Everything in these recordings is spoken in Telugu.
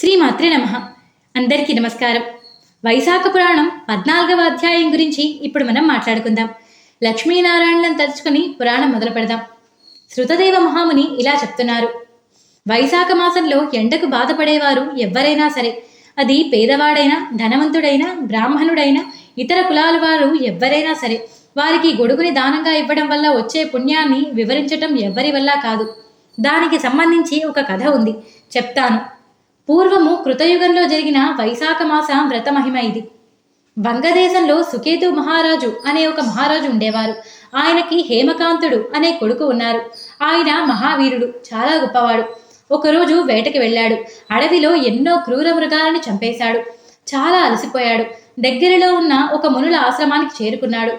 శ్రీమాత్రే నమ. అందరికీ నమస్కారం. వైశాఖ పురాణం పద్నాలుగవ అధ్యాయం గురించి ఇప్పుడు మనం మాట్లాడుకుందాం. లక్ష్మీనారాయణలను తలుచుకుని పురాణం మొదలు పెడదాం. శృతదేవ మహాముని ఇలా చెప్తున్నారు. వైశాఖ మాసంలో ఎండకు బాధపడేవారు ఎవ్వరైనా సరే అది పేదవాడైనా ధనవంతుడైనా బ్రాహ్మణుడైనా ఇతర కులాల వారు ఎవ్వరైనా సరే వారికి గొడుగుని దానంగా ఇవ్వడం వల్ల వచ్చే పుణ్యాన్ని వివరించటం ఎవ్వరి వల్ల కాదు. దానికి సంబంధించి ఒక కథ ఉంది. చెప్తాను. పూర్వము కృతయుగంలో జరిగిన వైశాఖ మాస వ్రత మహిమ ఇది వంగదేశంలో సుకేతు మహారాజు అనే ఒక మహారాజు ఉండేవారు. ఆయనకి హేమకాంతుడు అనే కొడుకు ఉన్నారు. ఆయన మహావీరుడు చాలా గొప్పవాడు. ఒకరోజు వేటకి వెళ్ళాడు. అడవిలో ఎన్నో క్రూర మృగాలను చంపేశాడు. చాలా అలసిపోయాడు. దగ్గరలో ఉన్న ఒక మునుల ఆశ్రమానికి చేరుకున్నాడు.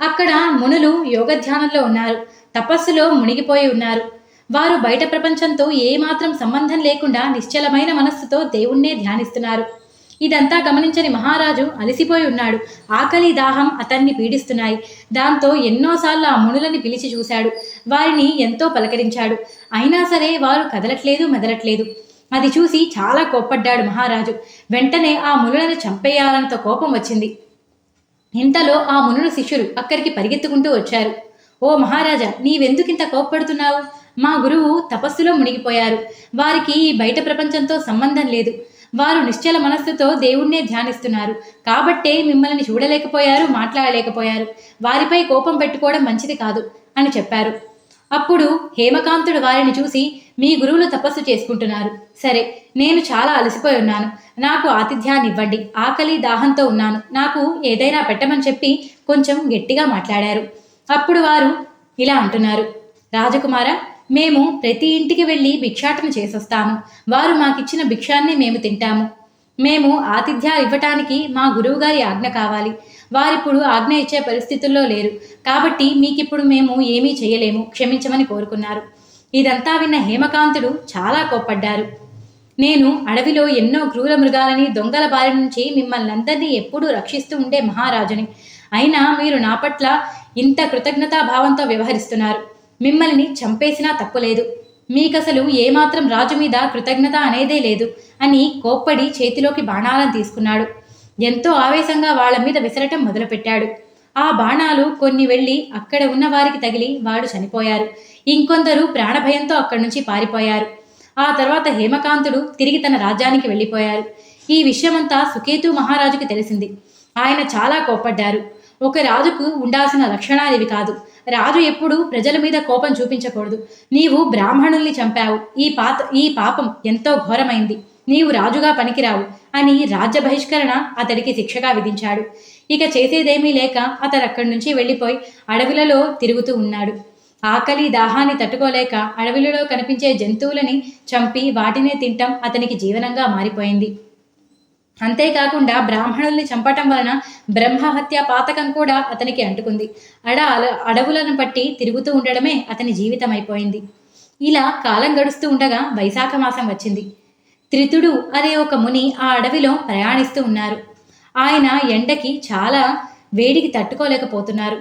అక్కడ మునులు యోగధ్యానంలో ఉన్నారు. తపస్సులో మునిగిపోయి ఉన్నారు. వారు బయట ప్రపంచంతో ఏమాత్రం సంబంధం లేకుండా నిశ్చలమైన మనస్సుతో దేవుణ్ణే ధ్యానిస్తున్నారు. ఇదంతా గమనించని మహారాజు అలసిపోయి ఉన్నాడు. ఆకలి దాహం అతన్ని పీడిస్తున్నాయి. దాంతో ఎన్నోసార్లు ఆ మునులని పిలిచి చూశాడు. వారిని ఎంతో పలకరించాడు. అయినా సరే వారు కదలట్లేదు మెదలట్లేదు. అది చూసి చాలా కోప్పడ్డాడు మహారాజు. వెంటనే ఆ మునులను చంపేయాలనంత కోపం వచ్చింది. ఇంతలో ఆ మునుల శిష్యులు అక్కడికి పరిగెత్తుకుంటూ వచ్చారు. ఓ మహారాజా నీవెందుకింత కోప్పడుతున్నావు? మా గురువు తపస్సులో మునిగిపోయారు. వారికి ఈ బయట ప్రపంచంతో సంబంధం లేదు. వారు నిశ్చల మనస్సుతో దేవుణ్ణే ధ్యానిస్తున్నారు. కాబట్టే మిమ్మల్ని చూడలేకపోయారు మాట్లాడలేకపోయారు. వారిపై కోపం పెట్టుకోవడం మంచిది కాదు అని చెప్పారు. అప్పుడు హేమకాంతుడు వారిని చూసి మీ గురువులు తపస్సు చేసుకుంటున్నారు. సరే నేను చాలా అలసిపోయి ఉన్నాను. నాకు ఆతిథ్యాన్ని ఇవ్వండి ఆకలి దాహంతో ఉన్నాను. నాకు ఏదైనా పెట్టమని చెప్పి కొంచెం గట్టిగా మాట్లాడారు. అప్పుడు వారు ఇలా అంటున్నారు. రాజకుమార మేము ప్రతి ఇంటికి వెళ్ళి భిక్షాటన చేసొస్తాము. వారు మాకిచ్చిన భిక్షాన్ని మేము తింటాము. మేము ఆతిథ్యాలు ఇవ్వటానికి మా గురువుగారి ఆజ్ఞ కావాలి. వారిప్పుడు ఆజ్ఞ ఇచ్చే పరిస్థితుల్లో లేరు. కాబట్టి మీకిప్పుడు మేము ఏమీ చేయలేము. క్షమించమని కోరుకున్నారు. ఇదంతా విన్న హేమకాంతుడు చాలా కోప్పడ్డారు. నేను అడవిలో ఎన్నో క్రూర మృగాలని దొంగల బారి నుంచి మిమ్మల్ని అందరినీ ఎప్పుడూ రక్షిస్తూ ఉండే మహారాజుని. అయినా మీరు నా పట్ల ఇంత కృతజ్ఞతాభావంతో వ్యవహరిస్తున్నారు. మిమ్మల్ని చంపేసినా తప్పులేదు. మీకసలు ఏమాత్రం రాజు మీద కృతజ్ఞత అనేదే లేదు అని కోప్పడి చేతిలోకి బాణాలను తీసుకున్నాడు. ఎంతో ఆవేశంగా వాళ్ళ మీద విసరటం మొదలుపెట్టాడు. ఆ బాణాలు కొన్ని వెళ్ళి అక్కడ ఉన్న వారికి తగిలి వాడు చనిపోయారు. ఇంకొందరు ప్రాణభయంతో అక్కడి నుంచి పారిపోయారు. ఆ తర్వాత హేమకాంతుడు తిరిగి తన రాజ్యానికి వెళ్ళిపోయారు. ఈ విషయమంతా సుకేతు మహారాజుకి తెలిసింది. ఆయన చాలా కోప్పడ్డారు. ఒక రాజుకు ఉండాల్సిన లక్షణాలు ఇవి కాదు. రాజు ఎప్పుడు ప్రజల మీద కోపం చూపించకూడదు. నీవు బ్రాహ్మణుల్ని చంపావు. ఈ పాత ఈ పాపం ఎంతో ఘోరమైంది. నీవు రాజుగా పనికిరావు అని రాజ్య బహిష్కరణ అతడికి శిక్షగా విధించాడు. ఇక చేసేదేమీ లేక అతడు అక్కడి నుంచి వెళ్ళిపోయి అడవులలో తిరుగుతూ ఉన్నాడు. ఆకలి దాహాన్ని తట్టుకోలేక అడవులలో కనిపించే జంతువులని చంపి వాటినే తింటం అతనికి జీవనంగా మారిపోయింది. అంతేకాకుండా బ్రాహ్మణుల్ని చంపటం వలన బ్రహ్మహత్య పాతకం కూడా అతనికి అంటుకుంది. అడ అడవులను పట్టి తిరుగుతూ ఉండడమే అతని జీవితం అయిపోయింది ఇలా కాలం గడుస్తూ ఉండగా వైశాఖ మాసం వచ్చింది. త్రితుడు అనే ఒక ముని ఆ అడవిలో ప్రయాణిస్తూ ఉన్నారు. ఆయన ఎండకి చాలా వేడికి తట్టుకోలేకపోతున్నారు.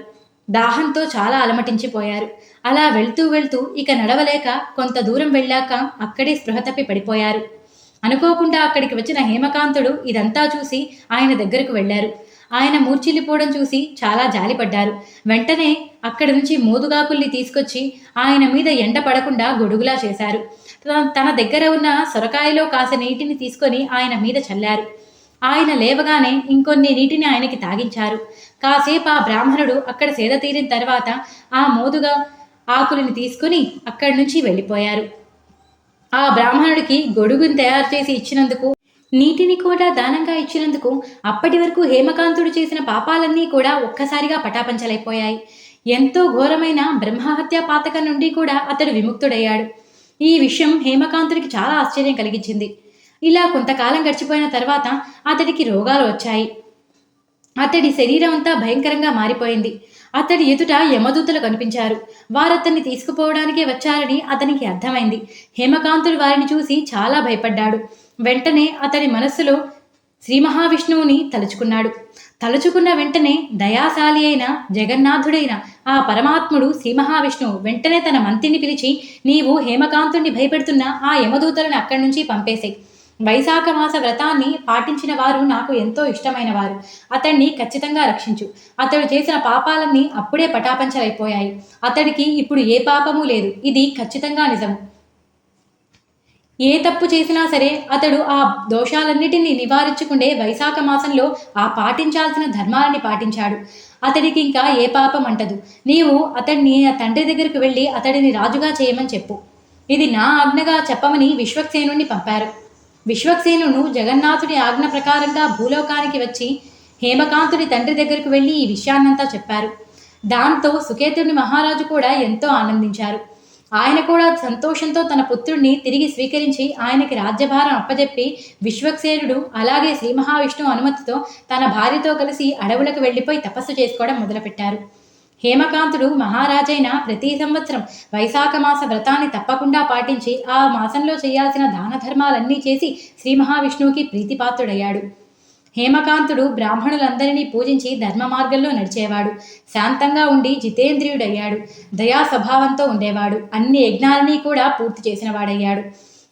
దాహంతో చాలా అలమటించిపోయారు. అలా వెళ్తూ వెళ్తూ ఇక నడవలేక కొంత దూరం వెళ్ళాక అక్కడే స్పృహ తప్పి పడిపోయారు. అనుకోకుండా అక్కడికి వచ్చిన హేమకాంతుడు ఇదంతా చూసి ఆయన దగ్గరకు వెళ్ళారు. ఆయన మూర్చిల్లిపోవడం చూసి చాలా జాలిపడ్డారు. వెంటనే అక్కడి నుంచి మోదుగాకుల్ని తీసుకొచ్చి ఆయన మీద ఎండ పడకుండా గొడుగులా చేశారు. తన దగ్గర ఉన్న సొరకాయలో కాస నీటిని తీసుకొని ఆయన మీద చల్లారు. ఆయన లేవగానే ఇంకొన్ని నీటిని ఆయనకి తాగించారు. కాసేపు ఆ బ్రాహ్మణుడు అక్కడ సేద తీరిన తర్వాత ఆ మోదుగా ఆకులను తీసుకుని అక్కడి నుంచి వెళ్ళిపోయారు. ఆ బ్రాహ్మణుడికి గొడుగుని తయారు చేసి ఇచ్చినందుకు నీటిని కూడా దానంగా ఇచ్చినందుకు అప్పటి వరకు హేమకాంతుడు చేసిన పాపాలన్నీ కూడా ఒక్కసారిగా పటాపంచలైపోయాయి. ఎంతో ఘోరమైన బ్రహ్మహత్య పాతకం నుండి కూడా అతడు విముక్తుడయ్యాడు. ఈ విషయం హేమకాంతుడికి చాలా ఆశ్చర్యం కలిగించింది. ఇలా కొంతకాలం గడిచిపోయిన తర్వాత అతడికి రోగాలు వచ్చాయి. అతడి శరీరం అంతా భయంకరంగా మారిపోయింది. అతడి ఎదుట యమదూతలు కనిపించారు. వారతన్ని తీసుకుపోవడానికే వచ్చారని అతనికి అర్థమైంది. హేమకాంతుడు వారిని చూసి చాలా భయపడ్డాడు. వెంటనే అతడి మనస్సులో శ్రీ మహావిష్ణువుని తలుచుకున్నాడు. తలుచుకున్న వెంటనే దయాశాలి అయిన జగన్నాథుడైన ఆ పరమాత్ముడు శ్రీ మహావిష్ణువు వెంటనే తన మంత్రిని పిలిచి నీవు హేమకాంతుడిని భయపెడుతున్న ఆ యమదూతలను అక్కడి నుంచి పంపేశాయి వైశాఖ మాస వ్రతాన్ని పాటించిన వారు నాకు ఎంతో ఇష్టమైన వారు అతన్ని ఖచ్చితంగా రక్షించు. అతడు చేసిన పాపాలన్నీ అప్పుడే పటాపంచలైపోయాయి. అతడికి ఇప్పుడు ఏ పాపము లేదు. ఇది ఖచ్చితంగా నిజం ఏ తప్పు చేసినా సరే అతడు ఆ దోషాలన్నిటినీ నివారించుకుండే వైశాఖ మాసంలో ఆ పాటించాల్సిన ధర్మాలని పాటించాడు. అతడికి ఇంకా ఏ పాపం అంటదు. నీవు అతడిని ఆ తండ్రి దగ్గరికి వెళ్ళి అతడిని రాజుగా చేయమని చెప్పు. ఇది నా ఆజ్ఞగా చెప్పమని విశ్వక్సేనుణ్ణి పంపారు. విశ్వక్సేనును జగన్నాథుడి ఆజ్ఞ ప్రకారంగా భూలోకానికి వచ్చి హేమకాంతుడి తండ్రి దగ్గరకు వెళ్ళి ఈ విషయాన్నంతా చెప్పారు. దాంతో సుకేతుడిని మహారాజు కూడా ఎంతో ఆనందించారు. ఆయన కూడా సంతోషంతో తన పుత్రుణ్ణి తిరిగి స్వీకరించి ఆయనకి రాజ్యభారం అప్పజెప్పి విశ్వక్సేనుడు అలాగే శ్రీ మహావిష్ణువు అనుమతితో తన భార్యతో కలిసి అడవులకు వెళ్ళిపోయి తపస్సు చేసుకోవడం మొదలుపెట్టారు. హేమకాంతుడు మహారాజైన ప్రతి సంవత్సరం వైశాఖ మాస వ్రతాన్ని తప్పకుండా పాటించి ఆ మాసంలో చేయాల్సిన దాన ధర్మాలన్నీ చేసి శ్రీ మహావిష్ణువుకి ప్రీతిపాత్రుడయ్యాడు. హేమకాంతుడు బ్రాహ్మణులందరినీ పూజించి ధర్మ మార్గంలో నడిచేవాడు. శాంతంగా ఉండి జితేంద్రియుడయ్యాడు. దయా స్వభావంతో ఉండేవాడు. అన్ని యజ్ఞాలని కూడా పూర్తి చేసిన వాడయ్యాడు.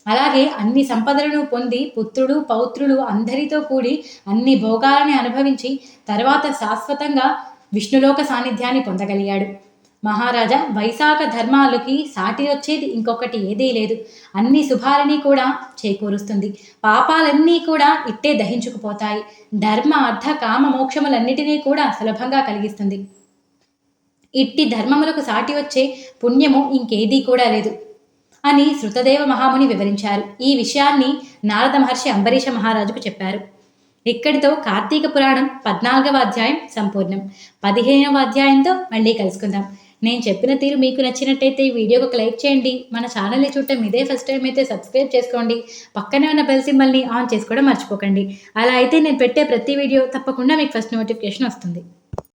అలాగే అన్ని సంపదలను పొంది పుత్రుడు పౌత్రులు అందరితో కూడి అన్ని భోగాలని అనుభవించి తర్వాత శాశ్వతంగా విష్ణులోక సాన్నిధ్యాన్ని పొందగలిగాడు. మహారాజా వైశాఖ ధర్మాలకి సాటి వచ్చేది ఇంకొకటి ఏదీ లేదు. అన్ని శుభాలని కూడా చేకూరుస్తుంది. పాపాలన్నీ కూడా ఇట్టే దహించుకుపోతాయి. ధర్మ అర్థ కామ మోక్షములన్నిటినీ కూడా సులభంగా కలిగిస్తుంది. ఇట్టి ధర్మములకు సాటి వచ్చే పుణ్యము ఇంకేదీ కూడా లేదు అని శృతదేవ మహాముని వివరించారు. ఈ విషయాన్ని నారద మహర్షి అంబరీష మహారాజుకు చెప్పారు. ఇక్కడితో కార్తీక పురాణం పద్నాలుగవ అధ్యాయం సంపూర్ణం. పదిహేనవ అధ్యాయంతో మళ్ళీ కలుసుకుందాం. నేను చెప్పిన తీరు మీకు నచ్చినట్టయితే ఈ వీడియోకి ఒక లైక్ చేయండి. మన ఛానల్ని చూడటం ఇదే ఫస్ట్ టైం అయితే సబ్స్క్రైబ్ చేసుకోండి. పక్కనే ఉన్న బెల్ సింబల్ని ఆన్ చేసుకోవడం మర్చిపోకండి. అలా అయితే నేను పెట్టే ప్రతి వీడియో తప్పకుండా మీకు ఫస్ట్ నోటిఫికేషన్ వస్తుంది.